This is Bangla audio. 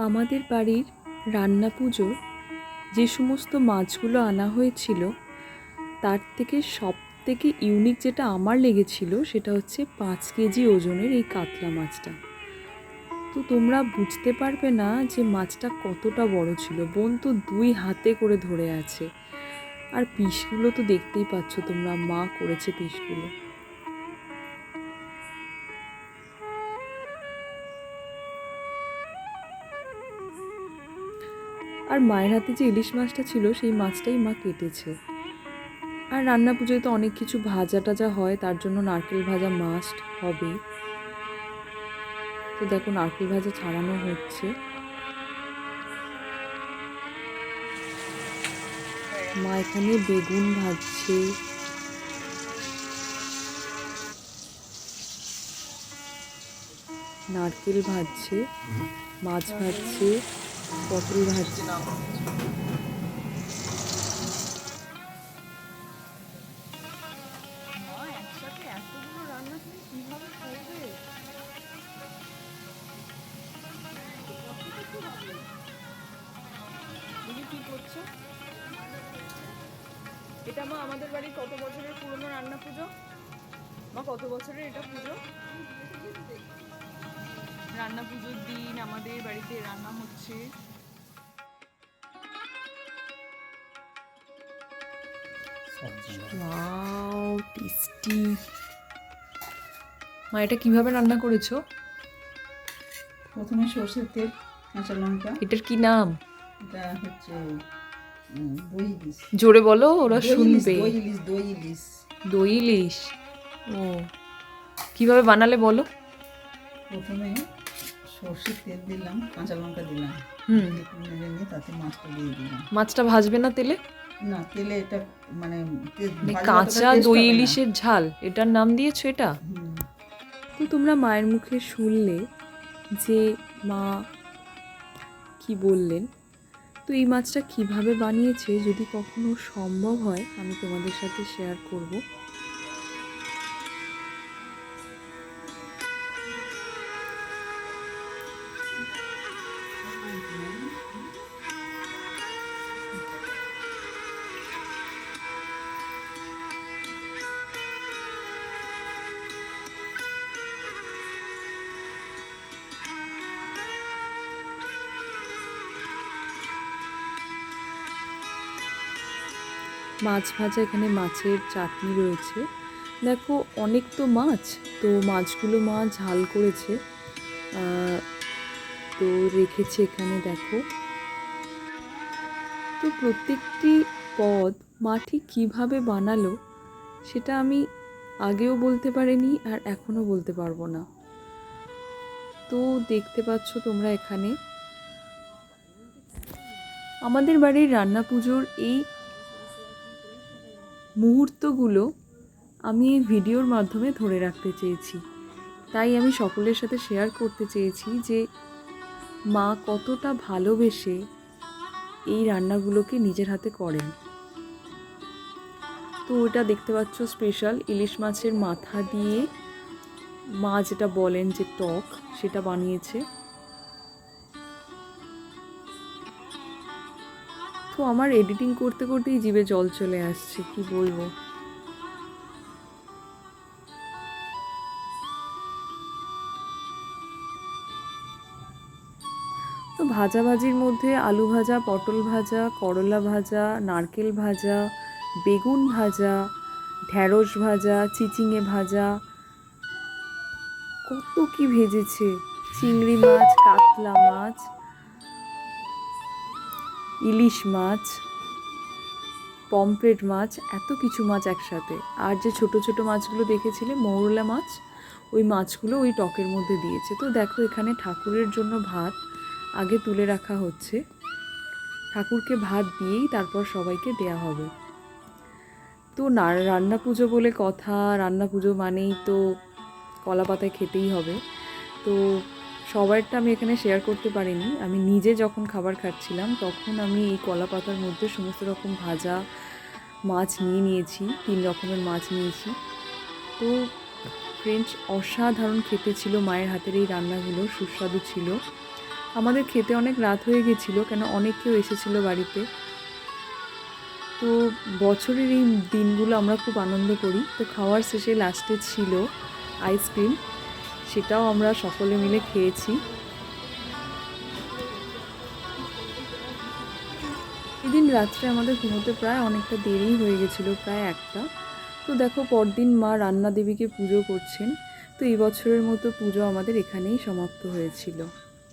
আমাদের বাড়ির রান্না পুজোর যে সমস্ত মাছগুলো আনা হয়েছিল, তার থেকে সব থেকে ইউনিক যেটা আমার লেগেছিল সেটা হচ্ছে পাঁচ কেজি ওজনের এই কাতলা মাছটা। তো তোমরা বুঝতে পারবে না যে মাছটা কতটা বড় ছিল। বোন তো দুই হাতে করে ধরে আছে। আর পিসগুলো তো দেখতেই পাচ্ছ তোমরা, মা করেছে পিসগুলো। আর মায়ের হাতে যে ইলিশ মাছটা ছিল, সেই মাছটাই মা কেটেছে। আর রান্না পুজোয় তো অনেক কিছু ভাজা টাজা হয়, তার জন্য নারকেল ভাজা মাস্ট হবে। তো দেখো, নারকেল ভাজা ছাড়ানো হচ্ছে। মা এখানে বেগুন ভাজছে। নারকেল ভাজছে, মাছ ভাজছে। পটল করছ? এটা মা, আমাদের বাড়ির কত বছরের পুরনো রান্না পুজো? মা, কত বছরের এটা পুজো? রান্না পুজোর দিন আমাদের বাড়িতে রান্না হচ্ছে। ওয়াও টেস্টি মা এটা কীভাবে রান্না করেছ? প্রথমে সর্ষের তেল কাঁচা লঙ্কা। এটার কি নাম? এটা হচ্ছে দই ইলিশ। জোরে বলো ওরা শুনবে। দই ইলিশ দই ইলিশ। দই ইলিশ? ও। কীভাবে বানালে বলো? প্রথমে সর্ষের তেল দিলাম কাঁচা লঙ্কা দিলাম। হুম। তাতে মাছটা দিয়ে দিলাম। মাছটা ভাজবে না তেলে? না তেলে এটা মানে কাঁচা দই ইলিশের ঝাল এটার নাম দিয়েছ এটা? হুম, তো তোমরা মায়ের মুখে শুনলে যে মা কি বললেন তো এই মাছটা কীভাবে বানিয়েছে যদি কখনো সম্ভব হয় আমি তোমাদের সাথে শেয়ার করব। মাছ ভাজা এখানে মাছের চাটনি রয়েছে। দেখো, অনেক তো মাছ। তো মাছগুলো মা ঝাল করেছে। তো রেখেছে এখানে, দেখো। তো প্রত্যেকটি পদ মা ঠিক কীভাবে বানালো, সেটা আমি আগেও বলতে পারিনি আর এখনও বলতে পারব না। তো দেখতে পাচ্ছ তোমরা এখানে। আমাদের বাড়ির রান্না পুজোর এই মুহূর্তগুলো আমি এই ভিডিওর মাধ্যমে ধরে রাখতে চেয়েছি। তাই আমি সকলের সাথে শেয়ার করতে চেয়েছি যে মা কতটা ভালোবেসে এই রান্নাগুলোকে নিজের হাতে করেন। তো ওটা দেখতে পাচ্ছ স্পেশাল ইলিশ মাছের মাথা দিয়ে মা যেটা বলেন যে টক, সেটা বানিয়েছে। তো আমার এডিটিং করতে করতেই জীবে জল চলে আসছে, কি বলব? তো ভাজাভাজির মধ্যে আলু ভাজা, পটল ভাজা, করলা ভাজা, নারকেল ভাজা, বেগুন ভাজা, ঢ্যাঁড়স ভাজা, চিচিঙে ভাজা, কত কি ভেজেছে? চিংড়ি মাছ, কাতলা মাছ ইলিশ মাছ, পমফ্রেট মাছ, এত কিছু মাছ একসাথে। আর যে ছোট ছোট মাছগুলো দেখেছিলে, মৌরলা মাছ, ওই মাছগুলো ওই টকের মধ্যে দিয়েছে। তো দেখো, এখানে ঠাকুরের জন্য ভাত আগে তুলে রাখা হচ্ছে। ঠাকুরকে ভাত দিয়েই তারপর সবাইকে দেয়া হবে। তো না, রান্না পুজো বলে কথা, রান্না পুজো মানেই তো কলা পাতায় খেতেই হবে। তো সবারটা আমি এখানে শেয়ার করতে পারিনি। আমি নিজে যখন খাবার খাচ্ছিলাম, তখন আমি এই কলা পাতার মধ্যে সমস্ত রকম ভাজা মাছ নিয়ে নিয়েছি, তিন রকমের মাছ নিয়েছি। তো ফ্রেঞ্চ অসাধারণ খেতে ছিল মায়ের হাতের এই রান্নাগুলো, সুস্বাদু ছিল। আমাদের খেতে অনেক রাত হয়ে গেছিল, কেন অনেক কেউ এসেছিল বাড়িতে। তো বছরের এই দিনগুলো আমরা খুব আনন্দ করি। তো খাওয়ার শেষে লাস্টে ছিল আইসক্রিম সেটাও আমরা সকলে মিলে খেয়েছি। এদিন রাত্রে আমাদের ঘুমোতে প্রায় অনেকটা দেরি হয়ে গেছিল, প্রায় একটা। তো দেখো, পরদিন মা রান্না দেবীকে পুজো করছেন। তো এই বছরের মতো পুজো আমাদের এখানেই সমাপ্ত হয়েছিল।